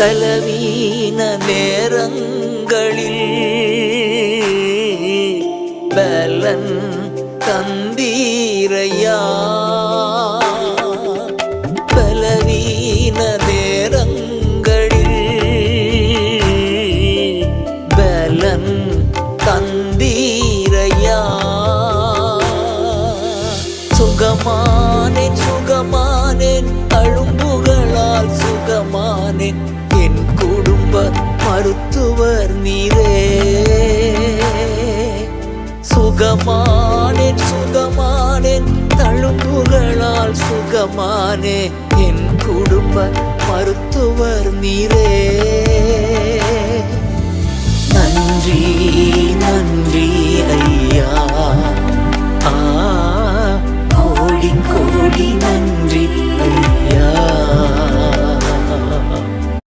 பலவீன நேரங்களில் பலன் தந்தீரையா? பலவீன நேரங்களில் பலன் தந்தீரையா? சுகமானேன் சுகமானேன் என் குடும்ப மருத்துவர் நீரே. சுகமானேன் சுகமானேன் தழும்புகளால் சுகமானே என் குடும்ப மருத்துவர் நீரே. நன்றி நன்றி.